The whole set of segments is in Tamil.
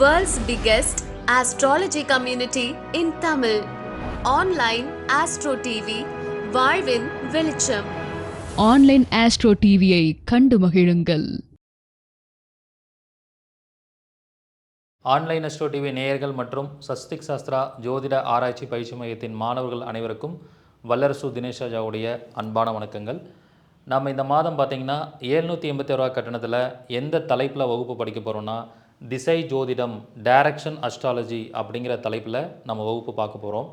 World's biggest astrology community in Tamil. Online Astro TV, வாழ்வின் வெளிச்சம். ஆன்லைன் ஆஸ்ட்ரோ டிவியை கண்டு மகிழுங்கள். ஆன்லைன் அஸ்ட்ரோ டிவி நேயர்கள் மற்றும் சஸ்திக் சாஸ்திரா ஜோதிட ஆராய்ச்சி பயிற்சி மையத்தின் மாணவர்கள் அனைவருக்கும் வல்லரசு தினேஷ் ராஜாவுடைய அன்பான வணக்கங்கள். நம்ம இந்த மாதம் பார்த்திங்கன்னா ஏழ்நூற்றி எண்பத்தி ரூபா கட்டணத்தில் எந்த தலைப்பில் வகுப்பு படிக்க போகிறோம்னா திசை ஜோதிடம் டைரக்ஷன் அஸ்ட்ராலஜி அப்படிங்கிற தலைப்பில் நம்ம வகுப்பு பார்க்க போகிறோம்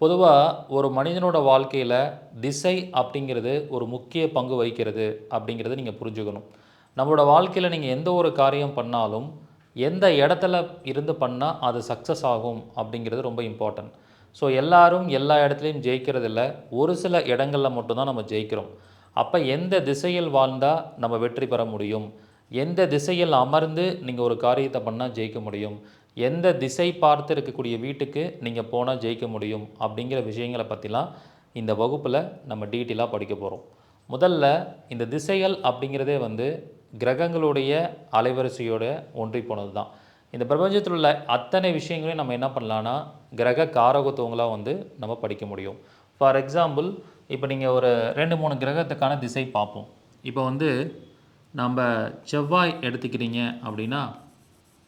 பொதுவாக ஒரு மனிதனோட வாழ்க்கையில் திசை அப்படிங்கிறது ஒரு முக்கிய பங்கு வகிக்கிறது அப்படிங்கிறத நீங்கள் புரிஞ்சுக்கணும். நம்மளோட வாழ்க்கையில் நீங்கள் எந்த ஒரு காரியம் பண்ணாலும் எந்த இடத்துல இருந்து பண்ணால் அது சக்ஸஸ் ஆகும் அப்படிங்கிறது ரொம்ப இம்பார்ட்டன்ட் ஸோ எல்லாரும் எல்லா இடத்துலையும் ஜெயிக்கிறதில்ல ஒரு சில இடங்களில் மட்டும்தான் நம்ம ஜெயிக்கிறோம். அப்போ எந்த திசையில் வாழ்ந்தால் நம்ம வெற்றி பெற முடியும்? எந்த திசையில் அமர்ந்து நீங்கள் ஒரு காரியத்தை பண்ணால் ஜெயிக்க முடியும்? எந்த திசை பார்த்து இருக்கக்கூடிய வீட்டுக்கு நீங்கள் போனால் ஜெயிக்க முடியும்? அப்படிங்கிற விஷயங்களை பற்றிலாம் இந்த வகுப்பில் நம்ம டீட்டெயிலாக படிக்க போகிறோம் முதல்ல இந்த திசைகள் அப்படிங்கிறதே வந்து கிரகங்களுடைய அலைவரிசையோட ஒன்றி போனது தான் இந்த பிரபஞ்சத்தில் உள்ள அத்தனை விஷயங்களையும் நம்ம என்ன பண்ணலான்னா கிரக காரகத்துவங்களாக வந்து நம்ம படிக்க முடியும். ஃபார் எக்ஸாம்பிள் இப்போ நீங்கள் ஒரு ரெண்டு மூணு கிரகத்துக்கான திசை பார்ப்போம். இப்போ வந்து நம்ம செவ்வாய் எடுத்துக்கிறீங்க அப்படின்னா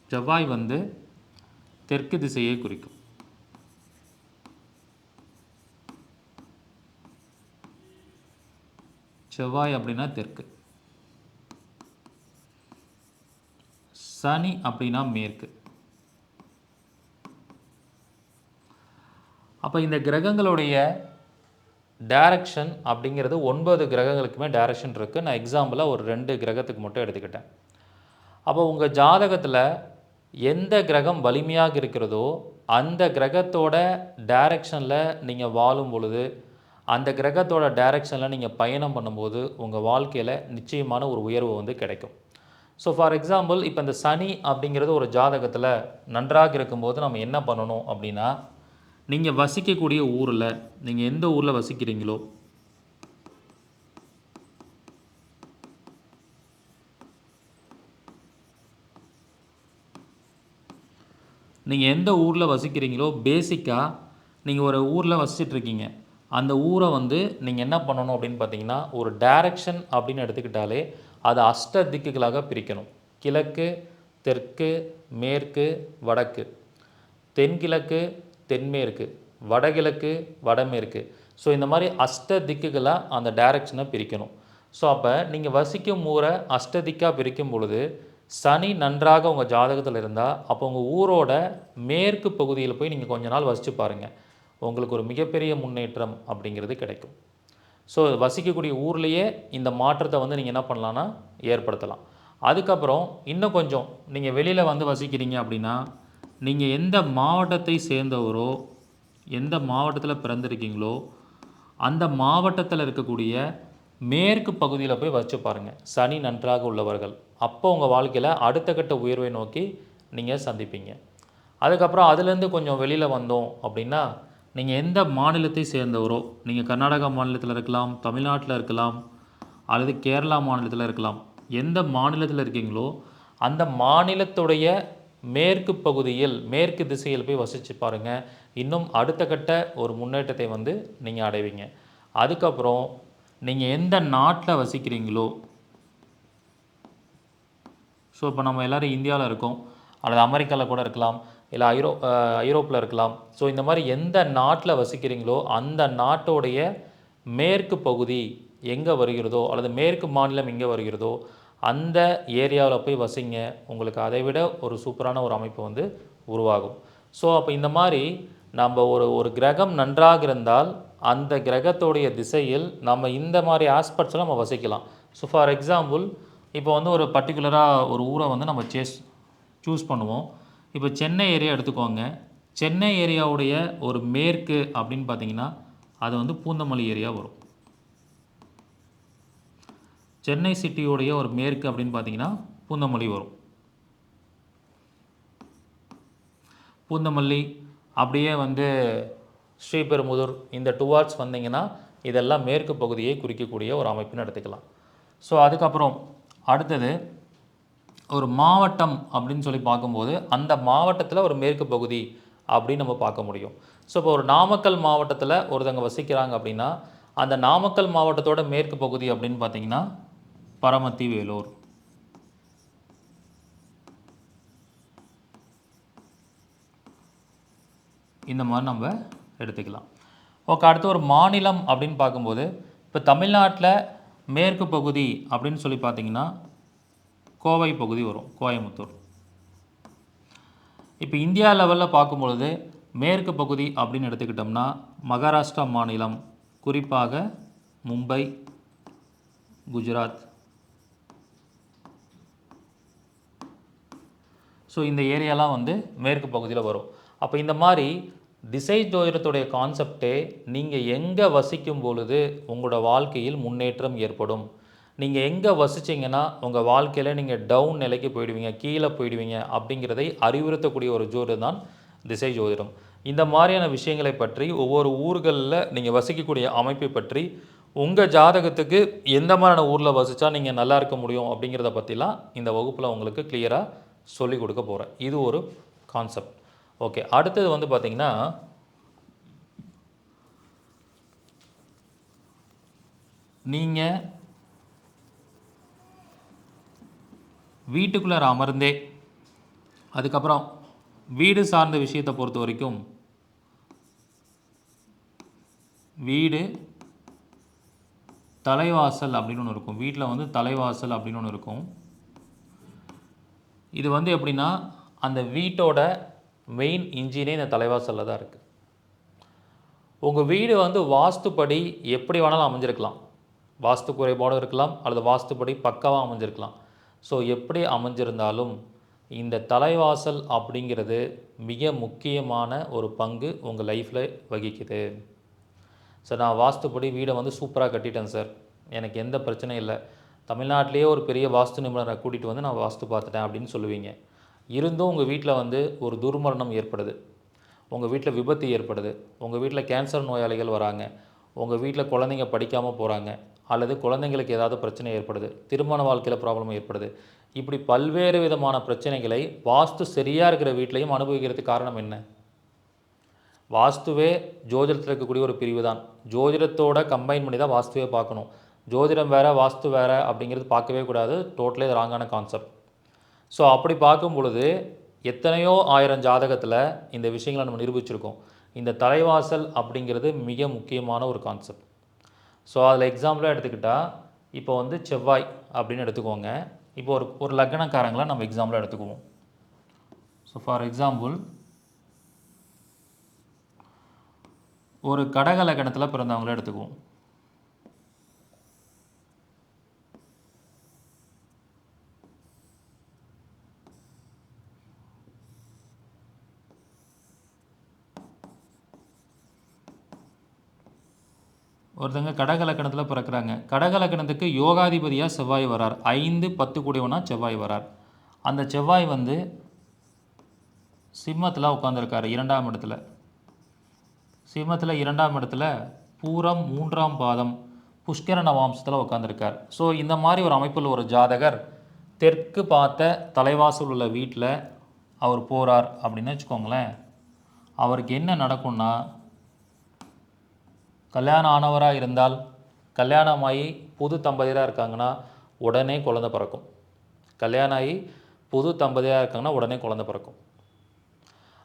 செவ்வாய் வந்து தெற்கு திசையை குறிக்கும். செவ்வாய் அப்படின்னா தெற்கு. சனி அப்படின்னா மேற்கு. அப்போ இந்த கிரகங்களுடைய டைரக்ஷன் அப்படிங்கிறது ஒன்பது கிரகங்களுக்குமே டைரக்ஷன் இருக்குது நான் எக்ஸாம்பிளாக ஒரு ரெண்டு கிரகத்துக்கு மட்டும் எடுத்துக்கிட்டேன். அப்போ உங்கள் ஜாதகத்தில் எந்த கிரகம் வலிமையாக இருக்கிறதோ அந்த கிரகத்தோட டைரக்ஷனில் நீங்கள் வாழும் பொழுது அந்த கிரகத்தோட டைரக்ஷனில் நீங்கள் பயணம் பண்ணும்போது உங்கள் வாழ்க்கையில் நிச்சயமான ஒரு உயர்வு வந்து கிடைக்கும். ஸோ ஃபார் எக்ஸாம்பிள் இப்போ இந்த சனி அப்படிங்கிறது ஒரு ஜாதகத்தில் நன்றாக இருக்கும்போது நம்ம என்ன பண்ணணும் அப்படின்னா நீங்கள் வசிக்கக்கூடிய ஊரில் நீங்கள் எந்த ஊரில் வசிக்கிறீங்களோ? நீங்கள் எந்த ஊரில் வசிக்கிறீங்களோ பேசிக்காக நீங்கள் ஒரு ஊரில் வசிச்சிட்ருக்கீங்க. அந்த ஊரை வந்து நீங்கள் என்ன பண்ணணும் அப்படின்னு பார்த்தீங்கன்னா ஒரு டைரக்ஷன் அப்படின்னு எடுத்துக்கிட்டாலே அதை அஷ்ட திக்குகளாக பிரிக்கணும். கிழக்கு தெற்கு மேற்கு வடக்கு. தென்கிழக்கு தென்மேற்கு வடகிழக்கு வடமேற்கு ஸோ இந்த மாதிரி அஷ்ட திக்குகளாக அந்த டைரக்ஷனை பிரிக்கணும். ஸோ அப்போ நீங்கள் வசிக்கும் ஊரை அஷ்ட திக்காக பிரிக்கும் பொழுது சனி நன்றாக உங்கள் ஜாதகத்தில் இருந்தால் அப்போ உங்கள் ஊரோட மேற்கு பகுதியில் போய் நீங்கள் கொஞ்ச நாள் வசித்து பாருங்கள் உங்களுக்கு ஒரு மிகப்பெரிய முன்னேற்றம் அப்படிங்கிறது கிடைக்கும். ஸோ வசிக்கக்கூடிய ஊர்லேயே இந்த மாற்றத்தை வந்து நீங்கள் என்ன பண்ணலான்னா ஏற்படுத்தலாம். அதுக்கப்புறம் இன்னும் கொஞ்சம் நீங்கள் வெளியில் வந்து வசிக்கிறீங்க அப்படின்னா நீங்கள் எந்த மாவட்டத்தை சேர்ந்தவரோ எந்த மாவட்டத்தில் பிறந்திருக்கீங்களோ அந்த மாவட்டத்தில் இருக்கக்கூடிய மேற்கு பகுதியில் போய் வச்சு பாருங்கள் சனி நன்றாக உள்ளவர்கள். அப்போ உங்கள் வாழ்க்கையில் அடுத்த கட்ட உயர்வை நோக்கி நீங்கள் சந்திப்பீங்க. அதுக்கப்புறம் அதுலேருந்து கொஞ்சம் வெளியில் வந்தோம் அப்படின்னா நீங்கள் எந்த மாநிலத்தை சேர்ந்தவரோ நீங்கள் கர்நாடகா மாநிலத்தில் இருக்கலாம் தமிழ்நாட்டில் இருக்கலாம் அல்லது கேரளா மாநிலத்தில் இருக்கலாம் எந்த மாநிலத்தில் இருக்கீங்களோ அந்த மாநிலத்துடைய மேற்கு பகுதியில் மேற்கு திசையில் போய் வசித்து பாருங்கள் இன்னும் அடுத்த கட்ட ஒரு முன்னேற்றத்தை வந்து நீங்கள் அடைவீங்க. அதுக்கப்புறம் நீங்கள் எந்த நாட்டில் வசிக்கிறீங்களோ ஸோ இப்போ நம்ம எல்லோரும் இந்தியாவில் இருக்கோம் அல்லது அமெரிக்காவில் கூட இருக்கலாம் இல்லை ஐரோ ஐரோப்பில் இருக்கலாம். ஸோ இந்த மாதிரி எந்த நாட்டில் வசிக்கிறீங்களோ அந்த நாட்டோடைய மேற்கு பகுதி எங்கே வருகிறதோ அல்லது மேற்கு மாநிலம் எங்கே வருகிறதோ அந்த ஏரியாவில் போய் வசிங்க. உங்களுக்கு அதை விட ஒரு சூப்பரான ஒரு அமைப்பு வந்து உருவாகும். ஸோ அப்போ இந்த மாதிரி நம்ம ஒரு ஒரு கிரகம் நன்றாக இருந்தால் அந்த கிரகத்தோடைய திசையில் நம்ம இந்த மாதிரி ஆஸ்பெக்ட்ஸில் நம்ம வசிக்கலாம். ஸோ ஃபார் எக்ஸாம்பிள் இப்போ வந்து ஒரு பர்டிகுலராக ஒரு ஊரை வந்து நம்ம சேஸ் சூஸ் பண்ணுவோம். இப்போ சென்னை ஏரியா எடுத்துக்கோங்க. சென்னை ஏரியாவுடைய ஒரு மேற்கு அப்படின்னு பார்த்தீங்கன்னா அது வந்து பூந்தமல்லி ஏரியா வரும். சென்னை சிட்டியோடைய ஒரு மேற்கு அப்படின்னு பார்த்தீங்கன்னா பூந்தமல்லி வரும். பூந்தமல்லி அப்படியே வந்து ஸ்ரீபெரும்புதூர் இந்த டுவார்ட்ஸ் வந்தீங்கன்னா இதெல்லாம் மேற்கு பகுதியை குறிக்கக்கூடிய ஒரு அமைப்புன்னு எடுத்துக்கலாம். ஸோ அதுக்கப்புறம் அடுத்தது ஒரு மாவட்டம் அப்படின்னு சொல்லி பார்க்கும்போது அந்த மாவட்டத்தில் ஒரு மேற்கு பகுதி அப்படின்னு நம்ம பார்க்க முடியும். ஸோ இப்போ ஒரு நாமக்கல் மாவட்டத்தில் ஒருத்தங்க வசிக்கிறாங்க அப்படின்னா அந்த நாமக்கல் மாவட்டத்தோட மேற்கு பகுதி அப்படின்னு பார்த்தீங்கன்னா பரமத்தி வேலூர் இந்த மாதிரி நம்ம எடுத்துக்கலாம். ஓகே அடுத்து ஒரு மாநிலம் அப்படின்னு பார்க்கும்போது இப்போ தமிழ்நாட்டில் மேற்கு பகுதி அப்படின்னு சொல்லி பார்த்தீங்கன்னா கோவை பகுதி வரும் கோயம்புத்தூர். இப்போ இந்தியா லெவலில் பார்க்கும்பொழுது மேற்கு பகுதி அப்படின்னு எடுத்துக்கிட்டோம்னா மகாராஷ்டிரா மாநிலம் குறிப்பாக மும்பை குஜராத் ஸோ இந்த ஏரியாலாம் வந்து மேற்கு பகுதியில் வரும். அப்போ இந்த மாதிரி திசை ஜோதிடத்துடைய கான்செப்டே நீங்கள் எங்கே வசிக்கும் பொழுது உங்களோட வாழ்க்கையில் முன்னேற்றம் ஏற்படும். நீங்கள் எங்கே வசிச்சிங்கன்னா உங்கள் வாழ்க்கையில் நீங்கள் டவுன் நிலைக்கு போயிடுவீங்க கீழே போயிடுவீங்க அப்படிங்கிறதை அறிவுறுத்தக்கூடிய ஒரு ஜோதிடம் தான் திசை ஜோதிடம். இந்த மாதிரியான விஷயங்களை பற்றி ஒவ்வொரு ஊர்களில் நீங்கள் வசிக்கக்கூடிய அமைப்பை பற்றி உங்கள் ஜாதகத்துக்கு எந்த மாதிரியான ஊரில் வசித்தா நீங்கள் நல்லா இருக்க முடியும் அப்படிங்கிறத பற்றிலாம் இந்த வகுப்பில் உங்களுக்கு கிளியராக சொல்லி கொடுக்க போகிறேன் இது ஒரு கான்செப்ட் ஓகே அடுத்தது வந்து பார்த்தீங்கன்னா நீங்கள் வீட்டுக்குள்ளார அமர்ந்தே அதுக்கப்புறம் வீடு சார்ந்த விஷயத்தை பொறுத்த வரைக்கும் வீடு தலைவாசல் அப்படின்னு ஒன்று இருக்கும். வீட்டில் வந்து தலைவாசல் அப்படின்னு ஒன்று இருக்கும். இது வந்து எப்படின்னா அந்த வீட்டோட மெயின் இன்ஜினே இந்த தலைவாசலில் தான் இருக்குது உங்கள் வீடு வந்து வாஸ்துப்படி எப்படி வேணாலும் அமைஞ்சிருக்கலாம். வாஸ்து குறைபாடும் இருக்கலாம் அல்லது வாஸ்துப்படி பக்காவாக அமைஞ்சிருக்கலாம். ஸோ எப்படி அமைஞ்சிருந்தாலும் இந்த தலைவாசல் அப்படிங்கிறது மிக முக்கியமான ஒரு பங்கு உங்கள் லைஃப்பில் வகிக்குது. சார் நான் வாஸ்துப்படி வீடை வந்து சூப்பராக கட்டிட்டேன் சார் எனக்கு எந்த பிரச்சனையும் இல்லை. தமிழ்நாட்டிலேயே ஒரு பெரிய வாஸ்து நிபுணரை கூட்டிகிட்டு வந்து நான் வாஸ்து பார்த்துட்டேன் அப்படின்னு சொல்லுவீங்க. இருந்தும் உங்கள் வீட்டில் வந்து ஒரு துர்மரணம் ஏற்படுது. உங்கள் வீட்டில் விபத்து ஏற்படுது. உங்கள் வீட்டில் கேன்சர் நோயாளிகள் வராங்க. உங்கள் வீட்டில் குழந்தைங்க படிக்காமல் போகிறாங்க அல்லது குழந்தைங்களுக்கு ஏதாவது பிரச்சனை ஏற்படுது. திருமண வாழ்க்கையில் ப்ராப்ளம் ஏற்படுது. இப்படி பல்வேறு விதமான பிரச்சனைகளை வாஸ்து சரியாக இருக்கிற வீட்லேயும் அனுபவிக்கிறதுக்கு காரணம் என்ன? வாஸ்துவே ஜோதிடத்தில் இருக்கக்கூடிய ஒரு பிரிவு தான் ஜோதிடத்தோட கம்பைன் பண்ணி தான் வாஸ்துவே பார்க்கணும். ஜோதிடம் வேறு வாஸ்து வேறு அப்படிங்கிறது பார்க்கவே கூடாது. டோட்டலி ராங்கான கான்செப்ட் ஸோ அப்படி பார்க்கும் பொழுது எத்தனையோ ஆயிரம் ஜாதகத்தில் இந்த விஷயங்களை நம்ம நிரூபிச்சிருக்கோம். இந்த தலைவாசல் அப்படிங்கிறது மிக முக்கியமான ஒரு கான்செப்ட் ஸோ அதில் எக்ஸாம்பிளாக எடுத்துக்கிட்டால் இப்போ வந்து செவ்வாய் அப்படின்னு எடுத்துக்கோங்க. இப்போ ஒரு ஒரு லக்னக்காரங்களை நம்ம எக்ஸாம்பிளாக எடுத்துக்குவோம். ஸோ ஃபார் எக்ஸாம்பிள் ஒரு கடக லக்னத்தில் பிறந்தவங்கள எடுத்துக்குவோம். ஒருத்தங்க கடகலக்கணத்தில் பிறக்கிறாங்க. கடகலக்கணத்துக்கு யோகாதிபதியாக செவ்வாய் வரார். ஐந்து பத்து கூடியவனா செவ்வாய் வரார். அந்த செவ்வாய் வந்து சிம்மத்தில் உட்காந்துருக்கார் இரண்டாம் இடத்துல. சிம்மத்தில் இரண்டாம் இடத்துல பூரம் மூன்றாம் பாதம் புஷ்கர நவாம்சத்தில் உட்காந்துருக்கார் ஸோ இந்த மாதிரி ஒரு அமைப்பில் ஒரு ஜாதகர் தெற்கு பார்த்த தலைவாசல் உள்ள வீட்டில் அவர் போகிறார் அப்படின்னு வச்சுக்கோங்களேன். அவருக்கு என்ன நடக்கும்னா கல்யாணம் ஆனவராக இருந்தால் கல்யாணமாகி புது தம்பதியராக இருக்காங்கன்னா உடனே குழந்தை பிறக்கும். கல்யாணம் ஆகி புது தம்பதியாக இருக்காங்கன்னா உடனே குழந்தை பிறக்கும்.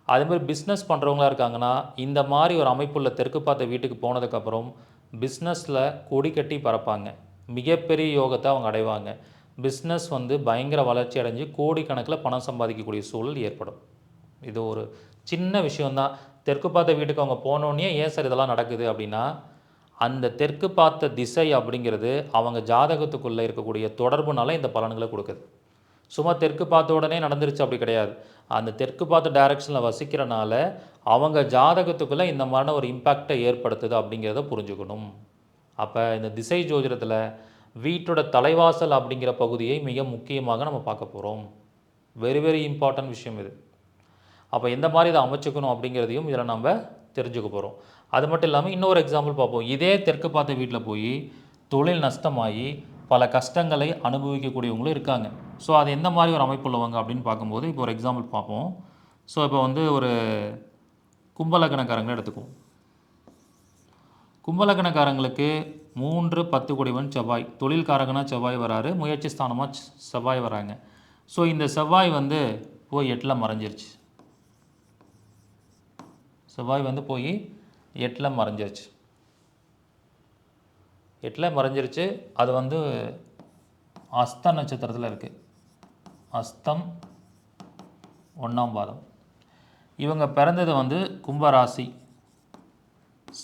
அதேமாதிரி பிஸ்னஸ் பண்ணுறவங்களா இருக்காங்கன்னா இந்த மாதிரி ஒரு அமைப்புள்ள தெற்கு பார்த்த வீட்டுக்கு போனதுக்கப்புறம் பிஸ்னஸில் கொடி கட்டி பறப்பாங்க. மிகப்பெரிய யோகத்தை அவங்க அடைவாங்க. பிஸ்னஸ் வந்து பயங்கர வளர்ச்சி அடைஞ்சு கோடிக்கணக்கில் பணம் சம்பாதிக்கக்கூடிய சூழல் ஏற்படும். இது ஒரு சின்ன விஷயந்தான் தெற்கு பார்த்த வீட்டுக்கு அவங்க போனோடனே ஏன் சார் இதெல்லாம் நடக்குது? அப்படின்னா அந்த தெற்கு பார்த்த திசை அப்படிங்கிறது அவங்க ஜாதகத்துக்குள்ளே இருக்கக்கூடிய தொடர்புனால இந்த பலன்களை கொடுக்குது. சும்மா தெற்கு பார்த்த உடனே நடந்துருச்சு அப்படி கிடையாது. அந்த தெற்கு பார்த்த டைரக்ஷனில் வசிக்கிறனால அவங்க ஜாதகத்துக்குள்ளே இந்த மாதிரியான ஒரு இம்பேக்டை ஏற்படுத்துது அப்படிங்கிறத புரிஞ்சுக்கணும். அப்போ இந்த திசை ஜோதிடத்தில் வீட்டோட தலைவாசல் அப்படிங்கிற பகுதியை மிக முக்கியமாக நம்ம பார்க்க போகிறோம் வெரி வெரி இம்பார்ட்டன்ட் விஷயம் இது. அப்போ எந்த மாதிரி இதை அமைச்சுக்கணும் அப்படிங்கிறதையும் இதில் நம்ம தெரிஞ்சுக்க போகிறோம் அது மட்டும் இல்லாமல் இன்னொரு எக்ஸாம்பிள் பார்ப்போம். இதே தெற்கு பார்த்த வீட்டில் போய் தொழில் நஷ்டமாகி பல கஷ்டங்களை அனுபவிக்கக்கூடியவங்களும் இருக்காங்க. ஸோ அது எந்த மாதிரி ஒரு அமைப்பு உள்ளவங்க அப்படின்னு பார்க்கும்போது இப்போ ஒரு எக்ஸாம்பிள் பார்ப்போம். ஸோ இப்போ வந்து ஒரு கும்பலக்கணக்காரங்களை எடுத்துக்குவோம். கும்பலக்கணக்காரங்களுக்கு மூன்று பத்து குடிவன் செவ்வாய் தொழில்காரகனா செவ்வாய் வராரு முயற்சி ஸ்தானமாக செவ்வாய் வராங்க. ஸோ இந்த செவ்வாய் வந்து போய் எட்டில் மறைஞ்சிருச்சு. செவ்வாய் வந்து போய் எட்டில் மறைஞ்சிருச்சு. எட்டில் மறைஞ்சிருச்சு அது வந்து அஸ்த நட்சத்திரத்தில் இருக்குது அஸ்தம் ஒன்றாம் பாதம். இவங்க பிறந்தது வந்து கும்பராசி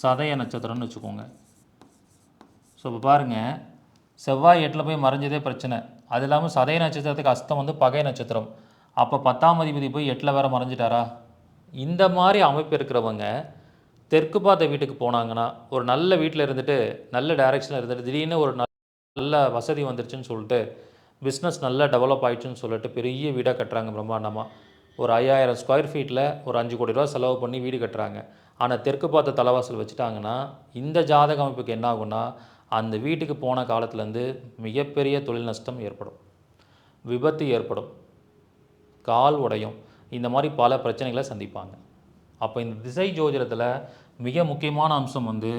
சதய நட்சத்திரம்னு வச்சுக்கோங்க. ஸோ இப்போ பாருங்கள் செவ்வாய் எட்டில் போய் மறைஞ்சதே பிரச்சனை. அது இல்லாமல் சதய நட்சத்திரத்துக்கு அஸ்தம் வந்து பகை நட்சத்திரம். அப்போ பத்தாம் அதிபதி போய் எட்டில் வேறு மறைஞ்சிட்டாரா? இந்த மாதிரி அமைப்பு இருக்கிறவங்க தெற்கு பார்த்த வீட்டுக்கு போனாங்கன்னா ஒரு நல்ல வீட்டில் இருந்துட்டு நல்ல டைரெக்ஷனில் இருந்துட்டு திடீர்னு ஒரு நல்ல வசதி வந்துருச்சுன்னு சொல்லிட்டு பிஸ்னஸ் நல்லா டெவலப் ஆயிடுச்சுன்னு சொல்லிட்டு பெரிய வீடாக கட்டுறாங்க பிரம்மாண்டமாக ஒரு ஐயாயிரம் ஸ்கொயர் ஃபீட்டில் ஒரு அஞ்சு கோடி ரூபா செலவு பண்ணி வீடு கட்டுறாங்க. ஆனால் தெற்கு பார்த்த தலைவாசல் வச்சுட்டாங்கன்னா இந்த ஜாதக அமைப்புக்கு என்ன ஆகும்னா அந்த வீட்டுக்கு போன காலத்துலேருந்து மிகப்பெரிய தொழில் நஷ்டம் ஏற்படும். விபத்து ஏற்படும். கால் உடையும். இந்த மாதிரி பல பிரச்சனைகளை சந்திப்பாங்க. அப்போ இந்த திசை ஜோதிடத்தில் மிக முக்கியமான அம்சம் வந்து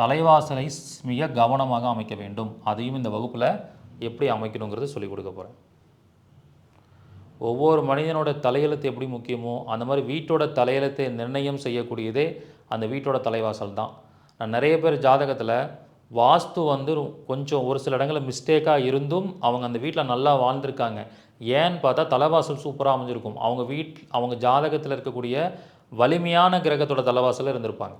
தலைவாசலை மிக கவனமாக அமைக்க வேண்டும். அதையும் இந்த வகுப்பில் எப்படி அமைக்கணுங்கிறது சொல்லிக் கொடுக்க போகிறேன் ஒவ்வொரு மனிதனோட தலையெழுத்து எப்படி முக்கியமோ அந்த மாதிரி வீட்டோட தலையெழுத்தை நிர்ணயம் செய்யக்கூடியதே அந்த வீட்டோட தலைவாசல் தான். நான் நிறைய பேர் ஜாதகத்தில் வாஸ்து வந்து கொஞ்சம் ஒரு சில இடங்களில் மிஸ்டேக்காக இருந்தும் அவங்க அந்த வீட்டில் நல்லா வாழ்ந்திருக்காங்க. ஏன்னு பார்த்தா தலைவாசல் சூப்பராக அமைஞ்சிருக்கும். அவங்க வீட் அவங்க ஜாதகத்தில் இருக்கக்கூடிய வலிமையான கிரகத்தோட தலைவாசலில் இருந்திருப்பாங்க.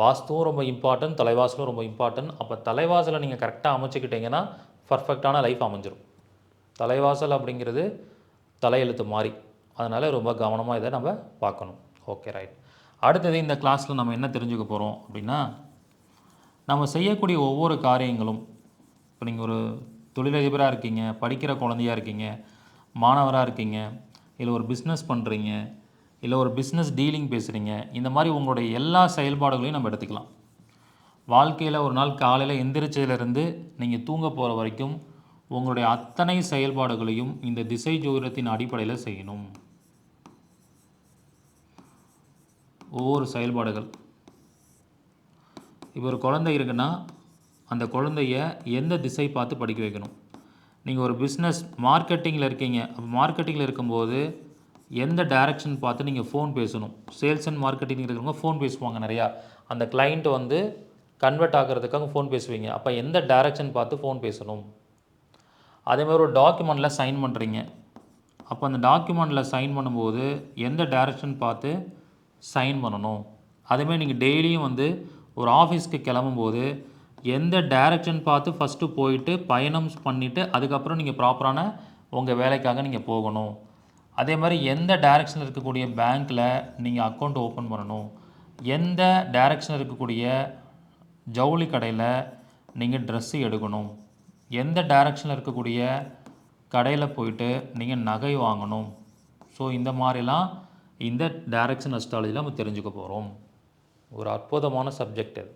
வாஸ்துவும் ரொம்ப இம்பார்ட்டன்ட் தலைவாசலும் ரொம்ப இம்பார்ட்டன்ட் அப்போ தலைவாசலை நீங்கள் கரெக்டாக அமைச்சிக்கிட்டிங்கன்னா பர்ஃபெக்டான லைஃப் அமைஞ்சிரும். தலைவாசல் அப்படிங்கிறது தலையெழுத்து மாறி. அதனால் ரொம்ப கவனமாக இதை நம்ம பார்க்கணும். ஓகே ரைட் அடுத்தது இந்த கிளாஸில் நம்ம என்ன தெரிஞ்சுக்க போகிறோம் அப்படின்னா நம்ம செய்யக்கூடிய ஒவ்வொரு காரியங்களும் இப்போ நீங்கள் ஒரு தொழிலதிபராக இருக்கீங்க படிக்கிற குழந்தையா இருக்கீங்க மாணவராக இருக்கீங்க இல்லை ஒரு பிஸ்னஸ் பண்ணுறீங்க இல்லை ஒரு பிஸ்னஸ் டீலிங் பேசுகிறீங்க இந்த மாதிரி உங்களுடைய எல்லா செயல்பாடுகளையும் நம்ம எடுத்துக்கலாம். வாழ்க்கையில் ஒரு நாள் காலையில் எந்திரிச்சதுலேருந்து நீங்கள் தூங்க போகிற வரைக்கும் உங்களுடைய அத்தனை செயல்பாடுகளையும் இந்த திசை ஜோதிடத்தின் அடிப்படையில் செய்யணும். ஒவ்வொரு செயல்பாடுகள். இப்போ ஒரு குழந்தை இருக்குன்னா அந்த குழந்தைய எந்த திசை பார்த்து படிக்க வைக்கணும்? நீங்கள் ஒரு பிஸ்னஸ் மார்க்கெட்டிங்கில் இருக்கீங்க. அப்போ மார்க்கெட்டிங்கில் இருக்கும்போது எந்த டைரக்ஷன் பார்த்து நீங்கள் ஃபோன் பேசணும்? சேல்ஸ் அண்ட் மார்க்கெட்டிங் இருக்கிறவங்க ஃபோன் பேசுவாங்க நிறையா. அந்த client வந்து கன்வெர்ட் ஆகிறதுக்காக ஃபோன் பேசுவீங்க. அப்போ எந்த டைரக்ஷன் பார்த்து ஃபோன் பேசணும்? அதே மாதிரி ஒரு டாக்குமெண்ட்டில் சைன் பண்ணுறீங்க அப்போ அந்த டாக்குமெண்ட்டில் சைன் பண்ணும்போது எந்த டைரக்ஷன் பார்த்து சைன் பண்ணணும்? அதேமாதிரி நீங்கள் டெய்லியும் வந்து ஒரு ஆஃபீஸ்க்கு கிளம்பும்போது எந்த டைரக்ஷன் பார்த்து ஃபஸ்ட்டு போயிட்டு பயணம் பண்ணிவிட்டு அதுக்கப்புறம் நீங்கள் ப்ராப்பரான உங்கள் வேலைக்காக நீங்கள் போகணும். அதே மாதிரி எந்த டைரக்ஷனில் இருக்கக்கூடிய பேங்க்கில் நீங்கள் அக்கௌண்ட் ஓப்பன் பண்ணணும். எந்த டைரக்ஷனில் இருக்கக்கூடிய ஜவுளி கடையில் நீங்கள் ட்ரெஸ்ஸு எடுக்கணும். எந்த டைரக்ஷனில் இருக்கக்கூடிய கடையில் போயிட்டு நீங்கள் நகை வாங்கணும். ஸோ இந்த மாதிரிலாம் இந்த டைரக்ஷன் அஸ்ட்ராலஜியில் நம்ம தெரிஞ்சுக்க போகிறோம் ஒரு அற்புதமான சப்ஜெக்ட் அது.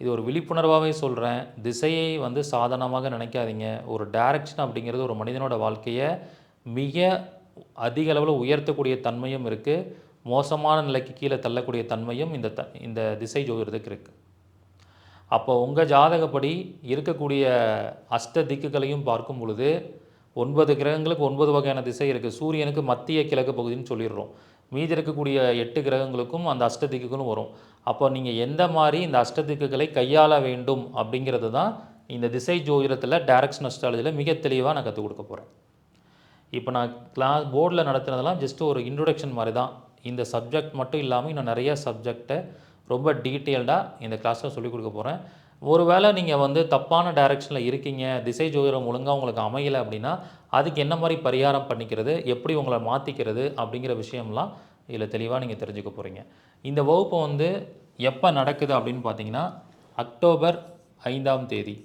இது ஒரு விழிப்புணர்வாகவே சொல்கிறேன் திசையை வந்து சாதனமாக நினைக்காதீங்க. ஒரு டைரக்ஷன் அப்படிங்கிறது ஒரு மனிதனோட வாழ்க்கையை மிக அதிக அளவில் உயர்த்தக்கூடிய தன்மையும் இருக்குது மோசமான நிலைக்கு கீழே தள்ளக்கூடிய தன்மையும் இந்த த இந்த திசை ஜோதிடத்துக்கு இருக்குது அப்போ உங்கள் ஜாதகப்படி இருக்கக்கூடிய அஷ்ட திக்குகளையும் பார்க்கும் பொழுது ஒன்பது கிரகங்களுக்கு ஒன்பது வகையான திசை இருக்குது சூரியனுக்கு மத்திய கிழக்கு பகுதின்னு சொல்லிடுறோம். மீதி இருக்கக்கூடிய எட்டு கிரகங்களுக்கும் அந்த அஷ்டதிக்குகளும் வரும். அப்போ நீங்கள் எந்த மாதிரி இந்த அஷ்ட திக்குகளை கையாள வேண்டும் அப்படிங்கிறது தான் இந்த திசை ஜோதிடத்தில் டேரக்ஷன் அஸ்ட்ராலஜியில் மிக தெளிவாக நான் கற்றுக் கொடுக்க போகிறேன் இப்போ நான் கிளாஸ் போர்டில் நடத்துனதெல்லாம் ஜஸ்ட் ஒரு இன்ட்ரொடக்ஷன் மாதிரி தான். இந்த சப்ஜெக்ட் மட்டும் இல்லாமல் இன்னும் நிறைய சப்ஜெக்டை ரொம்ப டீட்டெயில்டாக இந்த கிளாஸில் சொல்லிக் கொடுக்க போகிறேன் ஒருவேளை நீங்கள் வந்து தப்பான டைரெக்ஷனில் இருக்கீங்க திசை ஜோதிடம் ஒழுங்காக உங்களுக்கு அமையலை அப்படின்னா அதுக்கு என்ன மாதிரி பரிகாரம் பண்ணிக்கிறது எப்படி உங்களை மாற்றிக்கிறது அப்படிங்கிற விஷயம்லாம் இதில் தெளிவாக நீங்கள் தெரிஞ்சுக்க போகிறீங்க இந்த வகுப்பு வந்து எப்போ நடக்குது அப்படின்னு பார்த்தீங்கன்னா அக்டோபர் ஐந்தாம் தேதி.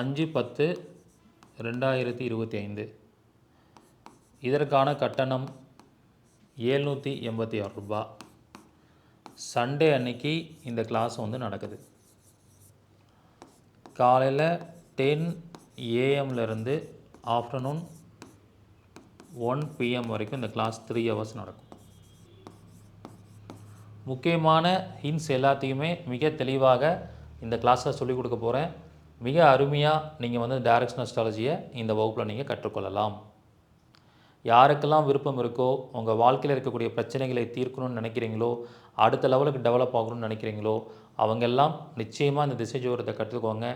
அஞ்சு பத்து ரெண்டாயிரத்தி இருபத்தி ஐந்து. இதற்கான கட்டணம் ஏழ்நூற்றி எண்பத்தி ஆறு ரூபாய். சண்டே அன்னைக்கு இந்த கிளாஸ் வந்து நடக்குது. காலையில் டென் ஏஎம்லேருந்து ஆஃப்டர்நூன் ஒன் பிஎம் வரைக்கும் இந்த கிளாஸ் த்ரீ ஹவர்ஸ் நடக்கும். முக்கியமான ஹின்ஸ் எல்லாத்தையுமே மிக தெளிவாக இந்த கிளாஸில் சொல்லிக் கொடுக்க போகிறேன் மிக அருமையாக நீங்கள் வந்து டைரக்ஷன் அஸ்ட்ராலஜியை இந்த வகுப்பில் நீங்கள் கற்றுக்கொள்ளலாம். யாருக்கெல்லாம் விருப்பம் இருக்கோ உங்கள் வாழ்க்கையில் இருக்கக்கூடிய பிரச்சனைகளை தீர்க்கணும்னு நினைக்கிறீங்களோ அடுத்த லெவலுக்கு டெவலப் ஆகணும்னு நினைக்கிறீங்களோ அவங்கெல்லாம் நிச்சயமாக இந்த திசை ஜோரத்தை கற்றுக்கோங்க.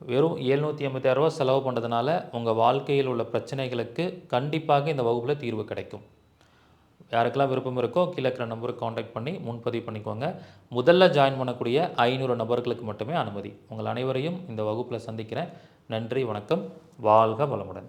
வெறும் எழுநூற்றி ஐம்பத்தாயிரரூவா செலவு பண்ணுறதுனால உங்கள் வாழ்க்கையில் உள்ள பிரச்சனைகளுக்கு கண்டிப்பாக இந்த வகுப்பில் தீர்வு கிடைக்கும். யாருக்கெல்லாம் விருப்பம் இருக்கோ கீழே இருக்கிற நம்பருக்கு காண்டாக்ட் பண்ணி முன்பதிவு பண்ணிக்கோங்க. முதல்ல ஜாயின் பண்ணக்கூடிய ஐநூறு நபர்களுக்கு மட்டுமே அனுமதி. உங்கள் அனைவரையும் இந்த வகுப்பில் சந்திக்கிறேன். நன்றி வணக்கம். வாழ்க வளமுடன்.